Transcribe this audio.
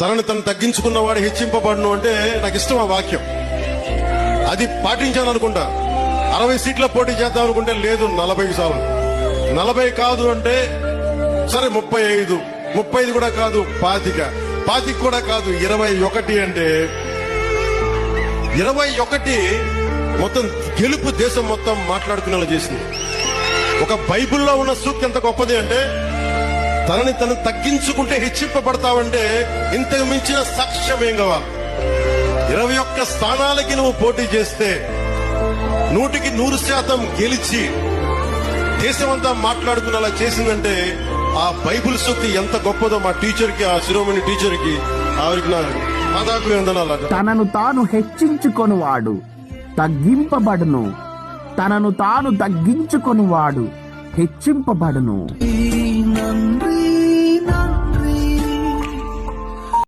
తనని తను తగ్గించుకున్నవాడు హెచ్చింపబడును అంటే నాకు ఇష్టం ఆ వాక్యం. అది పాటించాను అనుకుంటా అరవై సీట్ల పోటీ చేద్దాం అనుకుంటే లేదు నలభై సార్లు. నలభై కాదు అంటే సరే ముప్పై ఐదు. ముప్పై ఐదు కూడా కాదు పాతిక. పాతిక కూడా కాదు ఇరవై ఒకటి అంటే ఇరవై ఒకటి మొత్తం గెలుపు దేశం మొత్తం మాట్లాడుకునేలా చేసింది. ఒక బైబిల్లో ఉన్న సూక్తి ఎంత గొప్పది అంటే తనని తను తగ్గించుకుంటే హెచ్చింపబడతావంటే ఇంతకు మించిన సాక్ష్యం ఏం కావాలి? ఇరవై ఒక్క స్థానాలకి నువ్వు పోటీ చేస్తే నూటికి నూరు శాతం గెలిచి దేశమంతా మాట్లాడుకునేలా చేసిందంటే ఆ బైబుల్ శక్తి ఎంత గొప్పదో మా టీచర్కి ఆ శిరోమణి టీచర్కి ఆవిడకి నా తనను తాను హెచ్చించుకొనివాడు తగ్గింపబడును. తనను తాను తగ్గించుకొనివాడు హెచ్చింపబడును.